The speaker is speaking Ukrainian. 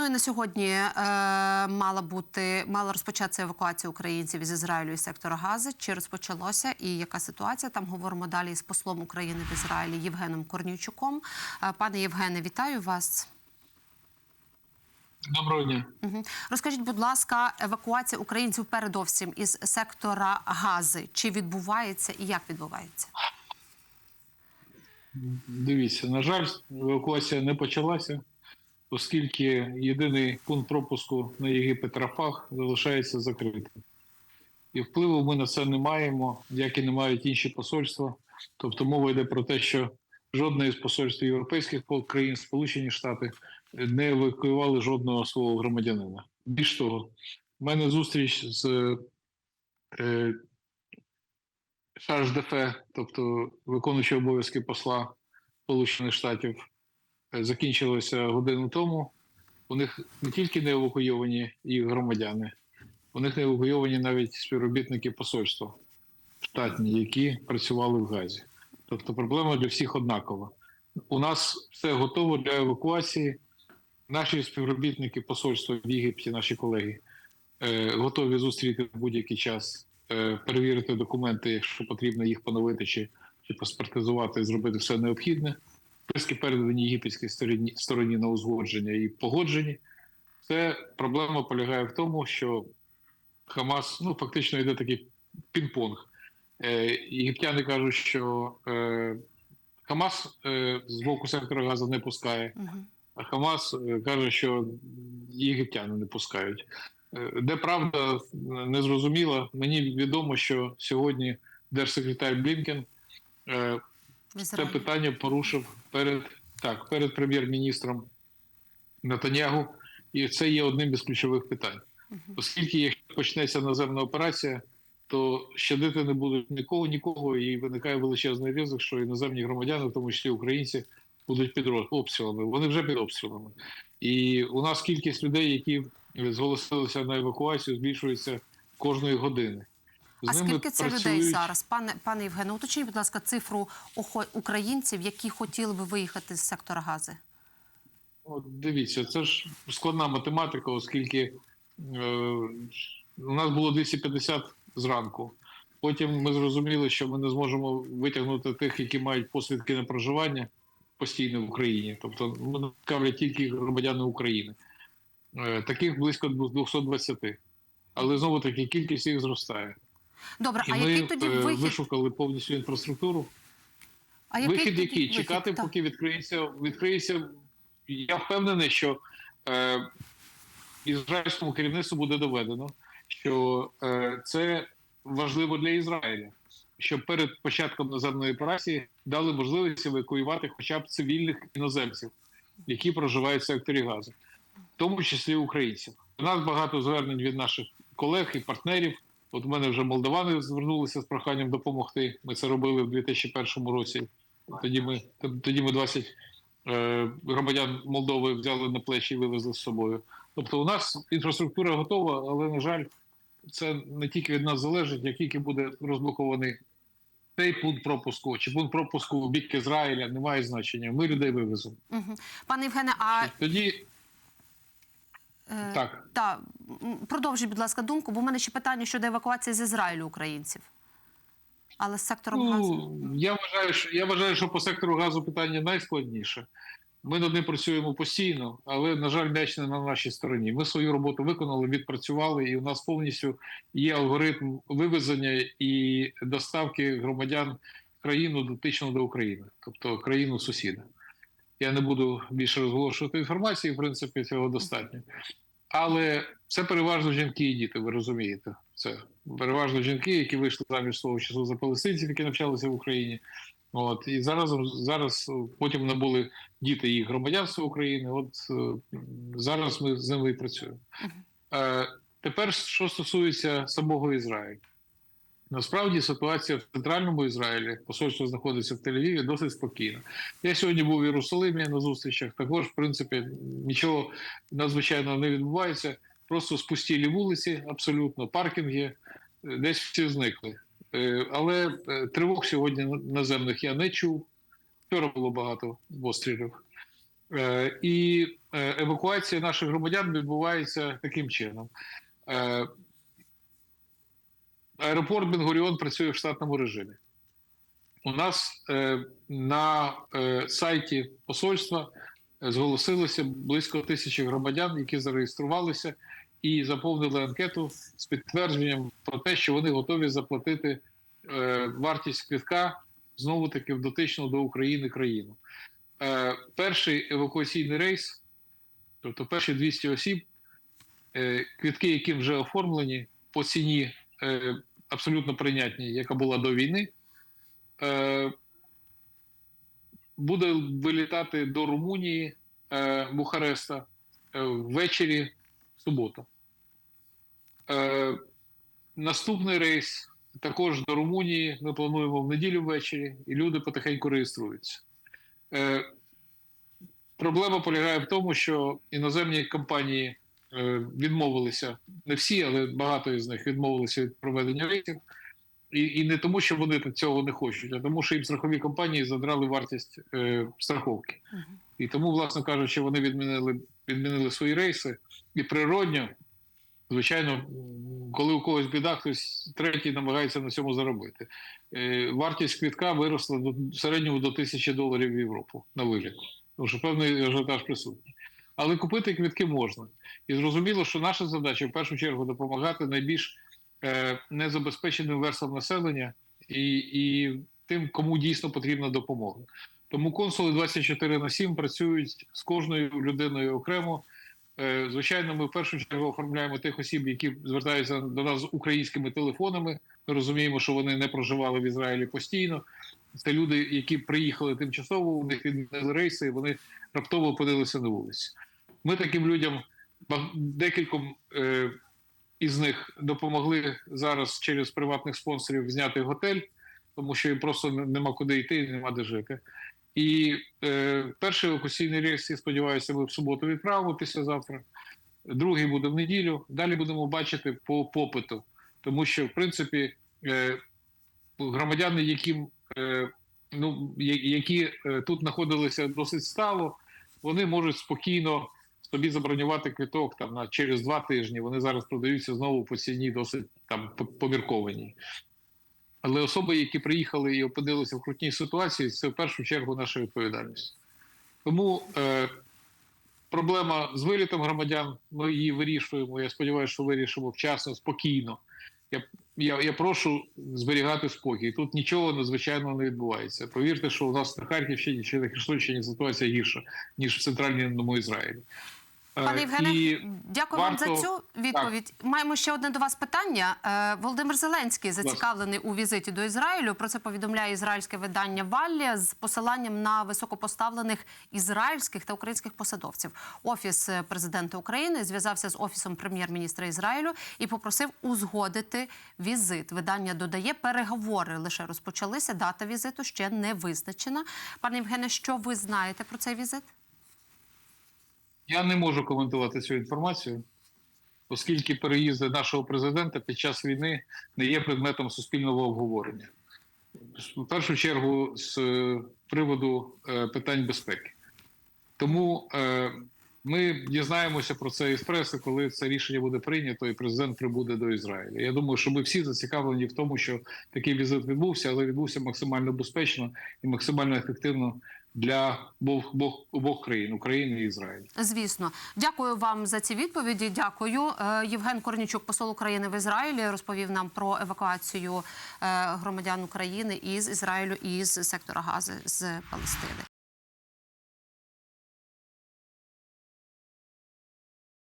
Ну і на сьогодні е, мала бути мала розпочатися евакуація українців із Ізраїлю і сектора Гази. Чи розпочалося і яка ситуація? Там говоримо далі з послом України в Ізраїлі Євгеном Корнійчуком. Е, пане Євгене, вітаю вас. Доброго дня. Угу. Розкажіть, будь ласка, евакуація українців передовсім із сектора Гази. Чи відбувається і як відбувається? Дивіться, на жаль, евакуація не почалася, оскільки єдиний пункт пропуску на Єгипет Рафах залишається закритим. І впливу ми на це не маємо, як і не мають інші посольства. Тобто мова йде про те, що жодне із посольств європейських країн, Сполучені Штати, не евакуювали жодного свого громадянина. Більш того, в мене зустріч з е, тобто виконуючий обов'язки посла Сполучених Штатів, закінчилося годину тому. У них не тільки не евакуйовані їх громадяни, у них не евакуйовані навіть співробітники посольства штатні, які працювали в Газі. Тобто проблема для всіх однакова. У нас все готово для евакуації. Наші співробітники посольства в Єгипті, наші колеги, е, готові зустріти в будь-який час, е, перевірити документи, якщо потрібно їх поновити чи, чи паспортизувати, зробити все необхідне. Списки передані єгипетській стороні, стороні на узгодження і погоджені. Це проблема полягає в тому, що Хамас ну, фактично йде такий пінг-понг. Е, єгиптяни кажуть, що е, Хамас е, з боку сектора газу не пускає. А Хамас е, каже, що єгиптяни не пускають. Е, Де правда не зрозуміла. Мені відомо, що сьогодні держсекретар Блінкен е, це питання порушив перед так, перед прем'єр-міністром Нетанягу, і це є одним із ключових питань. Оскільки якщо почнеться наземна операція, то щадити не будуть нікого, нікого, і виникає величезний ризик, що іноземні громадяни, в тому числі українці, будуть під обстрілами. Вони вже під обстрілами. І у нас кількість людей, які зголосилися на евакуацію, збільшується кожної години. З А скільки це людей зараз? Пане пане Євгене, уточніть, будь ласка, цифру охо- українців, які хотіли би виїхати з сектора Гази. От дивіться, це ж складна математика, оскільки е, у нас було 250 зранку. Потім ми зрозуміли, що ми не зможемо витягнути тих, які мають посвідки на проживання постійно в Україні. Тобто ми цікавлять тільки громадяни України. Е, таких близько 220. Але знову таки кількість їх зростає. Добре, І а ми який тоді е, вихід? вишукали повністю інфраструктуру. А який Вихід тоді який? вихід? Чекати, Так. поки відкриється. відкриється. Я впевнений, що е, ізраїльському керівництву буде доведено, що е, це важливо для Ізраїля, щоб перед початком наземної операції дали можливість евакуювати хоча б цивільних іноземців, які проживають в секторі газу, в тому числі українців. У нас багато звернень від наших колег і партнерів. От у мене вже молдавани звернулися з проханням допомогти. Ми це робили в 2001 році. Тоді ми тоді ми 20 е, громадян Молдови взяли на плечі і вивезли з собою. Тобто, у нас інфраструктура готова, але на жаль, це не тільки від нас залежить, як тільки буде розблокований цей пункт пропуску чи пункт пропуску в бік Ізраїля, немає значення. Ми людей вивеземо. Угу. Пане Євгене, а Тоді так. та, м, продовжіть, будь ласка, думку, бо в мене ще питання щодо евакуації з Ізраїлю українців. Але з сектором газу. Ну, я вважаю, що я вважаю, що по сектору газу питання найскладніше. Ми над ним працюємо постійно, але на жаль, м'яч не на нашій стороні. Ми свою роботу виконали, відпрацювали, і у нас повністю є алгоритм вивезення і доставки громадян країну дотично до України, тобто країну сусіда. Я не буду більше розголошувати інформації, в принципі, цього достатньо. Але це переважно жінки і діти, ви розумієте. Це переважно жінки, які вийшли заміж свого часу за палестинців, які навчалися в Україні. От і зараз зараз потім набули діти їх громадянства України. От е, зараз ми з ними і працюємо. Е, тепер, що стосується самого Ізраїлю, насправді ситуація в центральному Ізраїлі, посольство знаходиться в Тель-Авіві, досить спокійна. Я сьогодні був в Єрусалимі на зустрічах. Також, в принципі, нічого надзвичайного не відбувається. Просто спустілі вулиці, абсолютно паркінги, е, десь всі зникли. Е, Але е, тривог сьогодні наземних я не чув. Вчора було багато пострілів. І евакуація наших громадян відбувається таким чином. Аеропорт Бенгуріон працює в штатному режимі. У нас е, на е, сайті посольства е, зголосилося близько тисячі громадян, які зареєструвалися і заповнили анкету з підтвердженням про те, що вони готові заплатити е, вартість квитка знову таки в дотичну до України країну. Е, перший евакуаційний рейс, тобто перші 200 осіб, е, квитки, які вже оформлені по ціні е, абсолютно прийнятній, яка була до війни, е, буде вилітати до Румунії, е, Бухареста е, ввечері в суботу. Е, наступний рейс також до Румунії. Ми плануємо в неділю ввечері, і люди потихеньку реєструються. Е, проблема полягає в тому, що іноземні компанії відмовилися, не всі, але багато із них відмовилися від проведення рейсів. І, і не тому, що вони цього не хочуть, а тому, що їм страхові компанії задрали вартість е, страховки. Мгм. І тому, власне кажучи, вони відмінили, відмінили свої рейси. І природньо, звичайно, коли у когось біда, хтось третій намагається на цьому заробити. Е, вартість квітка виросла до в середньому до тисячі доларів в Європу на виліт. Тому що певний ажіотаж присутній. Але купити квітки можна. І зрозуміло, що наша задача в першу чергу допомагати найбільш е, незабезпеченим верствам населення і, і тим, кому дійсно потрібна допомога. Тому консули 24 на 7 працюють з кожною людиною окремо. Е, Звичайно, ми в першу чергу оформляємо тих осіб, які звертаються до нас з українськими телефонами. Ми розуміємо, що вони не проживали в Ізраїлі постійно. Це люди, які приїхали тимчасово, у них відмінили рейси, і вони раптово опинилися на вулиці. Ми таким людям декільком е, із них допомогли зараз через приватних спонсорів зняти готель, тому що їм просто нема куди йти, нема де жити. І е, перший евакуаційний рейс, я сподіваюся, ми в суботу відправимо післязавтра. Другий буде в неділю. Далі будемо бачити по попиту, тому що, в принципі, е, громадяни, яким е, ну, які е, тут знаходилися досить стало, вони можуть спокійно собі забронювати квиток там на через два тижні. Вони зараз продаються знову по ціні досить там по- поміркованій. Але особи, які приїхали і опинилися в крутній ситуації, це в першу чергу наша відповідальність. Тому е, проблема з вилітом громадян, ми її вирішуємо. Я сподіваюся, що вирішимо вчасно, спокійно. Я, я, я прошу зберігати спокій. Тут нічого надзвичайного не відбувається. Повірте, що у нас на Харківщині чи на Херсонщині ситуація гірша, ніж в центральному Ізраїлі. Е, Пане Євгене, і дякую вам за цю відповідь. Маємо ще одне до вас питання. Е, Володимир Зеленський зацікавлений у візиті до Ізраїлю. Про це повідомляє ізраїльське видання Валлія з посиланням на високопоставлених ізраїльських та українських посадовців. Офіс е, президента України зв'язався з офісом прем'єр-міністра Ізраїлю і попросив узгодити візит. Видання додає, переговори лише розпочалися. Дата візиту ще не визначена. Пане Євгене, що ви знаєте про цей візит? Я не можу коментувати цю інформацію, оскільки переїзди нашого президента під час війни не є предметом суспільного обговорення. В першу чергу з е, приводу е, питань безпеки. Тому е, ми дізнаємося про це із преси, коли це рішення буде прийнято, і президент прибуде до Ізраїля. Я думаю, що ми всі зацікавлені в тому, що такий візит відбувся, але відбувся максимально безпечно і максимально ефективно для обох, обох, обох країн України і Ізраїлю. Звісно, дякую вам за ці відповіді. Дякую. Е, Євген Корнічук, посол України в Ізраїлі, розповів нам про евакуацію е, громадян України із Ізраїлю і з сектора Гази з Палестини.